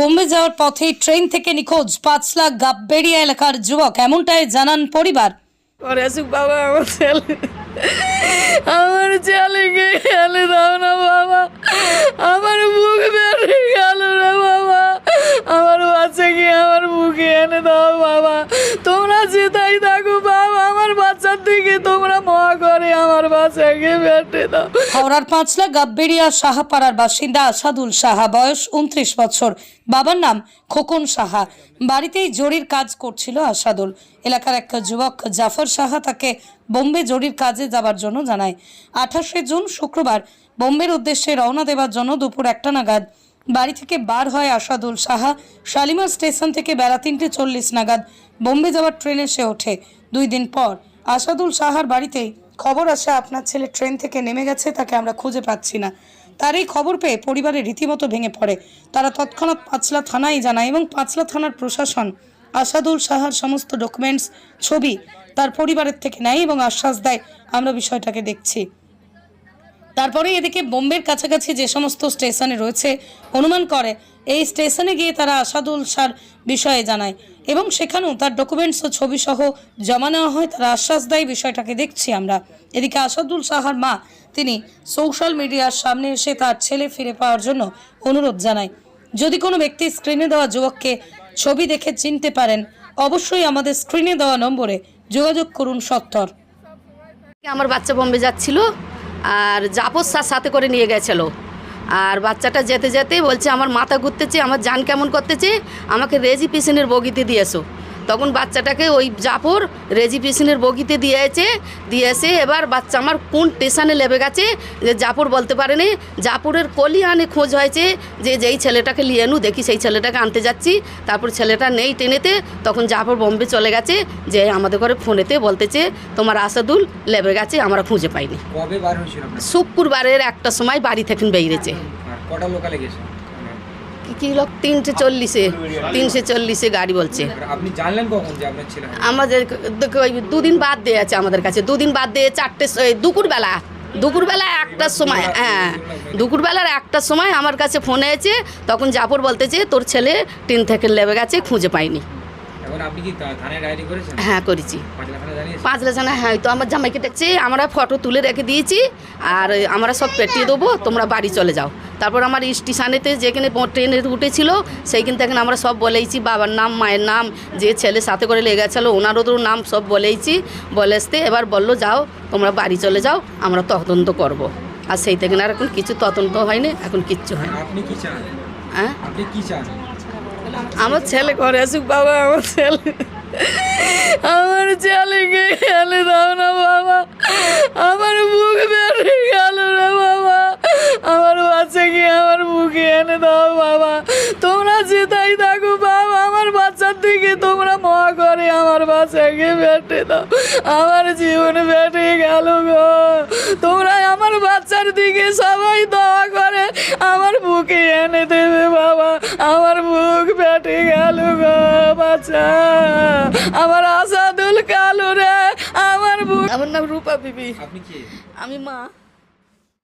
বোম্বে যাওয়ার পথে ট্রেন থেকে নিখোঁজ পাঁচলা গাববেড়িয়া এলাকার যুবক। এমনটাই জানান পরিবার। বাবা, আমার দাও না বাবা। আমার রে বাবা। আমার আমার এনে দাও বাবা। তোমরা থাকো বাবা, আমার বাচ্চার দিকে তোমরা হাওড়ার পাঁচলা গাববেড়িয়া, সাহাপাড়ার বাসিন্দা আসাদুল সাহা, বয়স উনত্রিশ বছর। বাবার নাম খোকন সাহা। বাড়িতেই জরির কাজ করছিল আসাদুল। এলাকার এক যুবক জাফর সাহা তাকে বোম্বে জরির কাজে যাবার জন্য জানায়। আঠাশে জুন শুক্রবার বোম্বের উদ্দেশ্যে রওনা দেওয়ার জন্য দুপুর একটা নাগাদ বাড়ি থেকে বার হয় আসাদুল সাহা। শালিমার স্টেশন থেকে বেলা তিনটে চল্লিশ নাগাদ বোম্বে যাওয়ার ট্রেনে সে ওঠে। দুই দিন পর আসাদুল সাহার বাড়িতেই খবর আসে, আপনার ছেলে ট্রেন থেকে নেমে গেছে, তাকে আমরা খুঁজে পাচ্ছি না। তার এই খবর পেয়ে পরিবারের রীতিমতো ভেঙে পড়ে। তারা তৎক্ষণাৎ পাঁচলা থানায় জানায় এবং পাঁচলা থানার প্রশাসন আসাদুল সাহার সমস্ত ডকুমেন্টস ছবি তার পরিবারের থেকে নেয় এবং আশ্বাস দেয়। আমরা বিষয়টাকে দেখছি। তারপরে এদিকে বোম্বের কাছাকাছি যে সমস্ত স্টেশনে রয়েছে, অনুমান করে, এই স্টেশনে গিয়ে তারা আসাদুল সার বিষয়ে জানায়। এবং সেখানেও তার ডকুমেন্টস ও ছবি সহ জমা নেওয়া হয়, তারা আশ্বাস দেয়, বিষয়টাকে দেখছি আমরা। এদিকে আসাদুল সাহার মা, তিনি সোশ্যাল মিডিয়ার সামনে এসে তার ছেলে ফিরে পাওয়ার জন্য অনুরোধ জানায়। যদি কোনো ব্যক্তি স্ক্রিনে দেওয়া যুবককে ছবি দেখে চিনতে পারেন, অবশ্যই আমাদের স্ক্রিনে দেওয়া নম্বরে যোগাযোগ করুন সত্তর। আমার বাচ্চা বোম্বে যাচ্ছিল। আর জাপস সার সাথে করে নিয়ে গেছিল। আর বাচ্চাটা যেতে যেতে বলছে, আমার মাথা ঘুরতেছে, আমার যান কেমন করতেছে? আমাকে রেজি পিসেনের বগিতে দিয়েছ। তখন বাচ্চাটাকে ওই জাফর রেজি পিছনের বগিতে দিয়েছে দিয়েছে এবার বাচ্চা আমার কোন স্টেশনে লেবে গেছে যে জাফর বলতে পারেনি জাফরের কলি আনে খোঁজ হয়েছে যে যেই ছেলেটাকে নিয়ে নু দেখি সেই ছেলেটাকে আনতে যাচ্ছি। তারপর ছেলেটা নেই টেনেতে তখন জাফর বম্বে চলে গেছে যে আমাদের ঘরে ফোনেতে বলতেছে তোমার আসাদুল লেবে গেছে আমরা খুঁজে পাইনি। শুক্রবারের একটা সময় বাড়ি থেকে বেরিয়েছে। কটা লোকালে গেছে? কি লোক? তিনটে চল্লিশে তিনশে চল্লিশে গাড়ি বলছে। আমাদের ওই দুদিন বাদ দিয়ে আছে আমাদের কাছে। দুদিন বাদ দিয়ে চারটে দুপুরবেলা দুপুরবেলা একটার সময় হ্যাঁ দুপুরবেলার একটার সময় আমার কাছে ফোন এসেছে তখন জাফর বলতেছে তোর ছেলে ট্রেন থেকে লেবে গেছে খুঁজে পাইনি। হ্যাঁ করেছি। হ্যাঁ তো আমার জামাইকে আমরা ফটো তুলে রেখে দিয়েছি আর আমরা সব পেটিয়ে দেবো তোমরা বাড়ি চলে যাও। তারপর আমার স্টেশনেতে যেখানে ব- ট্রেনে উঠেছিল সেইখান থেকে আমরা সব বলেইছি বাবার নাম মায়ের নাম যে ছেলে সাথে করে লেগে গেছিল ওনারও নাম সব বলেইছি বলে আসতে এবার বলল যাও তোমরা বাড়ি চলে যাও আমরা তদন্ত করব। আর সেই থেকে না আর এখন কিছু তদন্ত হয়নি এখন কিচ্ছু হয় না আপনি কি চান? হ্যাঁ? আপনি কি চান? আমার ছেলে ঘরে আসুক, বাবা, আমার ছেলে। আমার ছেলেকে এনে দাও না, বাবা। আমার বুক বেড়ে গেল না বাবা। আমার বাচ্চাকে আমার বুকে এনে দাও, বাবা। তোমরা যেটাই থাকো, বাবা, আমার বাচ্চার দিকে তোমরা মহা করে আমার বাচ্চাকে বেটে দাও। আমার জীবন বেটে গেল গো। তোমরা আমার বাচ্চার দিকে সবাই দোয়া বাচ্চা আমার আসাদুল কালু রে আমার আমার নাম রূপা বিবি। আপনি কি? আমি মা।